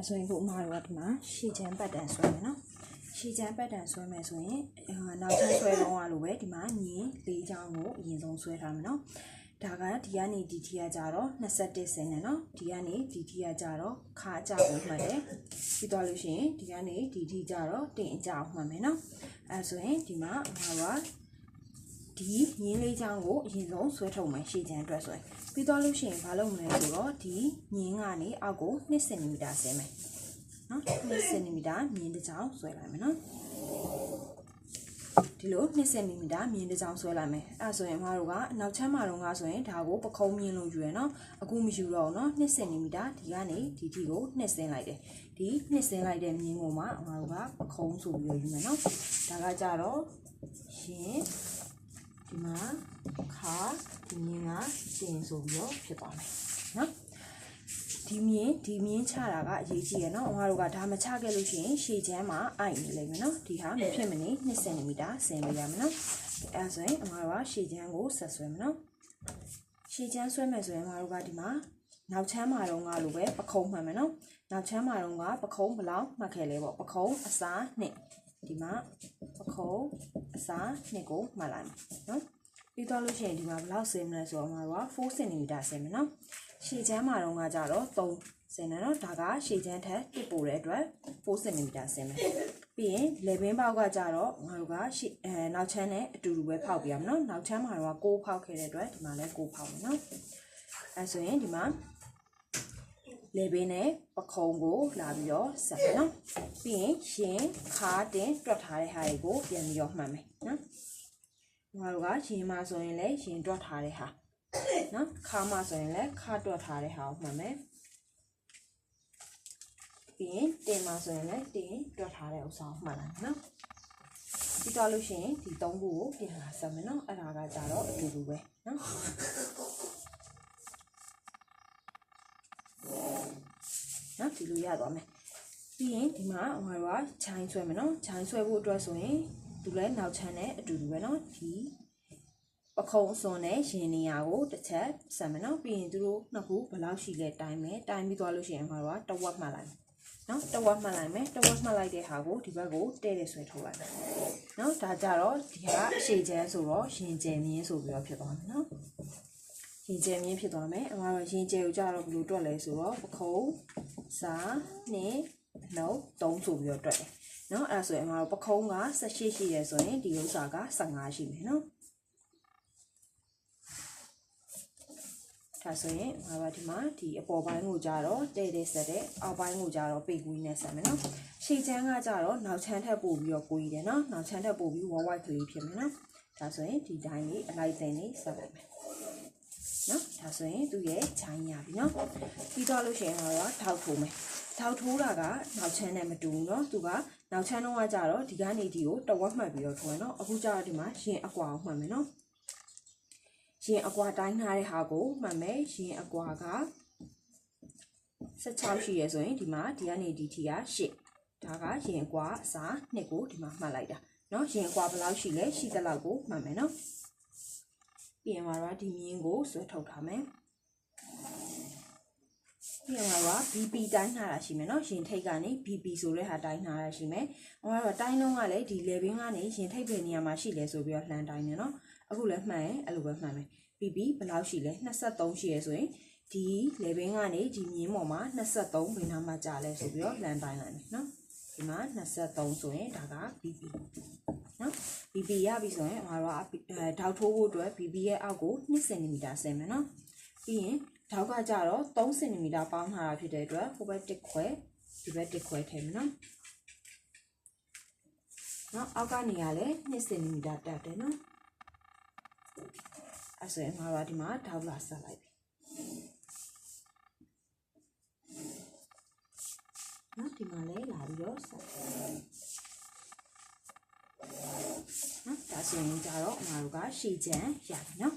ဒါဆိုရင်ခုအမတို့ကဒီမှာရှေ့ချမ်းပတ်တန်ဆွဲမယ်နော်ရှေ့ချမ်းပတ်တန်ဆွဲမယ်ဆိုရင်အာနောက်ချမ်းဆွဲတော့ရလို့ပဲဒီမှာညင်လေးချောင်းကိုအရင်ဆုံးဆွဲထားမယ်နော်ဒါကဒီကနေဒီထီကကြတော့21ဆင်းနဲ့နော်ဒီကနေဒီထီကကြတော့ခါအကြကိုမှတ်တယ်ပြီးတော့လို့ရှိရင်ဒီကနေဒီထီကြတော့တင်အကြကိုမှတ်မယ်နော်အဲဆိုရင်ဒီမှာအမတို့က ဒီညင်းလေးချောင်းကိုအရင်ဆုံးဆွဲထုတ်မယ်ရှည်ချမ်းအတွက်ဆိုရင်ပြီးတော့လို့ရှိရင်ဘာလုပ်မလဲဆိုတော့ဒီညင်းကနေအောက်ကို2စင်တီမီတာဆင်းမယ်နော်2စင်တီမီတာမြင်းတစ်ချောင်းဆွဲလိုက်မယ်နော်ဒီလို2စင်တီမီတာမြင်းတစ်ချောင်းဆွဲလိုက်မယ်အဲဆိုရင်အမတို့ကအနောက်ချမ်းမှာတော့ကဆိုရင်ဒါကိုပခုံးမြင်းလို့ယူရယ်နော်အခုမယူတော့ဘူးနော်2စင်တီမီတာဒီကနေဒီဒီကို2ဆင်းလိုက်တယ်ဒီ2ဆင်းလိုက်တဲ့မြင်းကိုမှအမတို့ကပခုံးဆိုပြီးတော့ယူမယ်နော်ဒါကကြတော့ရှင် ဒီမှာခါဒီမြင်းကတင်ဆိုပြီးတော့ဖြစ်သွားမယ်နော်ဒီမြင်းဒီမြင်းချတာကအရေးကြီးရယ်နော်အမတို့ကဒါမချခဲ့လို့ရှိရင်ရှည်ချမ်းမှာအိုက်နေလိမ့်မယ်နော်ဒီဟာမဖြစ်မနေ2စင်တီမီတာဆင်ပေးရမယ်နော်အဲဆိုရင်အမတို့ကရှည်ချမ်းကိုဆက်ဆွဲမယ်နော်ရှည်ချမ်းဆွဲမယ်ဆိုရင်အမတို့ကဒီမှာနောက်ချမ်းမှာတော့ငါလိုပဲပခုံးမှန်မယ်နော်နောက်ချမ်းမှာတော့ငါပခုံးဘယ်လောက်မှတ်ခဲ့လဲပေါ့ပခုံးအစားနှစ် ဒီမှာပခုံးအစားနှစ်ကိုမှတ်လိုက်မယ်နော်ပြီးတော့လို့ရှိရင်ဒီမှာဘယ်လောက်ဆင်းမလဲဆိုတော့အမတို့က4 cm ဆင်းမယ်နော်ရှည်ချမ်းမှာတော့ငါကြတော့3ဆင်းတယ်နော်ဒါကရှည်ချမ်းထက်တစ်ပိုတဲ့အတွက်4 cm ဆင်းမယ်ပြီးရင်လေဘင်းပေါက်ကကြတော့ငါတို့ကရှေ့အဲနောက်ချမ်းနဲ့အတူတူပဲဖောက်ပြရမယ်နော်နောက်ချမ်းမှာတော့6ဖောက်ခဲ့တဲ့အတွက်ဒီမှာလည်း6ဖောက်မယ်နော်အဲဆိုရင်ဒီမှာ လေဘင်းနဲ့ပခုံးကိုလာပြီးတော့ဆက်မယ်နော်ပြီးရင်ရှင်ခါတင်တွက်ထားတဲ့ဟာတွေကိုပြန်ပြီးတော့မှတ်မယ်နော်ငါတို့ကရှင်မဆိုရင်လည်းရှင်တွက်ထားတဲ့ဟာနော်ခါမဆိုရင်လည်းခါတွက်ထားတဲ့ဟာကိုမှတ်မယ်ပြီးရင်တင်မဆိုရင်လည်းတင်တွက်ထားတဲ့ဥစ္စာကိုမှတ်လိုက်နော်ပြီးတော့လို့ရှိရင်ဒီသုံးခုကိုပြန်လာဆက်မယ်နော်အဲ့ဒါကကြတော့အတူတူပဲနော် နော်ဒီလိုရသွားမယ်ပြီးရင်ဒီမှာဟိုကခြိုင်းဆွဲမယ်နော်ခြိုင်းဆွဲဖို့အတွက်ဆိုရင်သူလည်းနောက်ချမ်းနဲ့အတူတူပဲနော်ဒီပခုံးအစွန်နဲ့ရင်နေရာကိုတစ်ချက်ဆက်မယ်နော်ပြီးရင်သူတို့နှစ်ခုဘယ်လောက်ရှိလဲတိုင်းမယ်တိုင်းပြီးသွားလို့ရှိရင်ဟိုကတဝက်မှတ်လိုက်မယ်နော်တဝက်မှတ်လိုက်မယ်တဝက်မှတ်လိုက်တဲ့ဟာကိုဒီဘက်ကိုတဲ့တဲ့ဆွဲထုတ်လိုက်မယ်နော်ဒါကြတော့ဒီဟာအရှိချမ်းဆိုတော့ရင်ကျယ်မြင်းဆိုပြီးတော့ဖြစ်သွားမယ်နော်ရင်ကျယ်မြင်းဖြစ်သွားမယ်အမတို့ရင်ကျယ်ကိုကြတော့ဘယ်လိုတွက်လဲဆိုတော့ပခုံး စာနဲ့နှုတ်3ဆိုပြီးတော့တွက်တယ်နော်အဲ့ဒါဆိုရင်အမတို့ပခုံးက18ရှိရဲဆိုရင်ဒီဥစ္စာက15ရှိမယ်နော်ဒါဆိုရင်ငါကဒီမှာဒီအပေါ်ပိုင်းကိုကြတော့တဲ့တဲ့ဆက်တဲ့အောက်ပိုင်းကိုကြတော့ပေကွေးနဲ့ဆက်မယ်နော်ရှေ့ချမ်းကကြတော့နောက်ချမ်းထပ်ပို့ပြီးတော့ကိုကြီးတယ်နော်နောက်ချမ်းထပ်ပို့ပြီးဝါဝိုက်ကလေးဖြစ်မယ်နော်ဒါဆိုရင်ဒီတိုင်းလေးအလိုက်တင်လေးဆက်လိုက်မယ် နော်ဒါဆိုရင်သူ့ရဲ့ခြိုင်းရပြီနော်ပြီးတော့လို့ရှိရင်တော့ထောက်ထိုးမယ်ထောက်ထိုးတာကနောက်ချမ်းနဲ့မတူဘူးเนาะသူကနောက်ချမ်းတော့ကကြတော့ဒီကနေဒီကိုတဝက်မှတ်ပြီးတော့ထိုးရเนาะအခုကျတော့ဒီမှာရင်အကွာကိုမှတ်မယ်เนาะရင်အကွာတိုင်းထားတဲ့ဟာကိုမှတ်မယ်ရင်အကွာက16ရှိရဆိုရင်ဒီမှာဒီကနေဒီထီက8ဒါကရင်အကွာအစား2ကိုဒီမှာမှတ်လိုက်တာเนาะရင်အကွာဘယ်လောက်ရှိလဲရှိသလောက်ကိုမှတ်မယ်เนาะ ပြီးရင်မှာတော့ဒီမြင်းကိုဆွဲထုတ်ထားမယ်ပြန်လာတော့ BP တိုင်းထားတာရှိမယ်နော်ရင်ထိတ်ကနေ BP ဆိုတဲ့ဟာတိုင်းထားတာရှိမယ်။ဟောကတော့တိုင်းလုံးကလည်းဒီ level ကနေရင်ထိတ်ပြနေရမှာရှိလဲဆိုပြီးတော့လှန်တိုင်းနေနော်။အခုလည်းမှန်ရင်အဲ့လိုပဲမှန်မယ်။ BP ဘယ်လောက်ရှိလဲ23ရှိရဲဆိုရင်ဒီ level ကနေဒီမြင်းပေါ်မှာ23ဘယ်နှမှာကြာလဲဆိုပြီးတော့လှန်တိုင်းလိုက်မယ်နော်။ဒီမှာ23ဆိုရင်ဒါက BP နော် BB ရပြီဆိုရင်အမတို့ကဓာတ်ထိုးဖို့အတွက် BB ရဲ့အောက်ကို2 cm ဆင်မယ်နော်ပြီးရင်ဓာတ်ကကြတော့3 cm ပေါင်းထားတာဖြစ်တဲ့အတွက်ဟိုဘက်တစ်ခွဲဒီဘက်တစ်ခွဲထည့်မယ်နော်နော်အောက်ကနေရလဲ2 cm တက်တယ်နော်အဲဆိုရင်အမတို့ကဒီမှာဓာတ်လာဆက်လိုက်ပြီနော်ဒီမှာလဲလာပြီးတော့ဆက်နော်ဒါ ဆိုရင်ကြတော့အမတို့ကရှည်ချမ်းရပြီနော်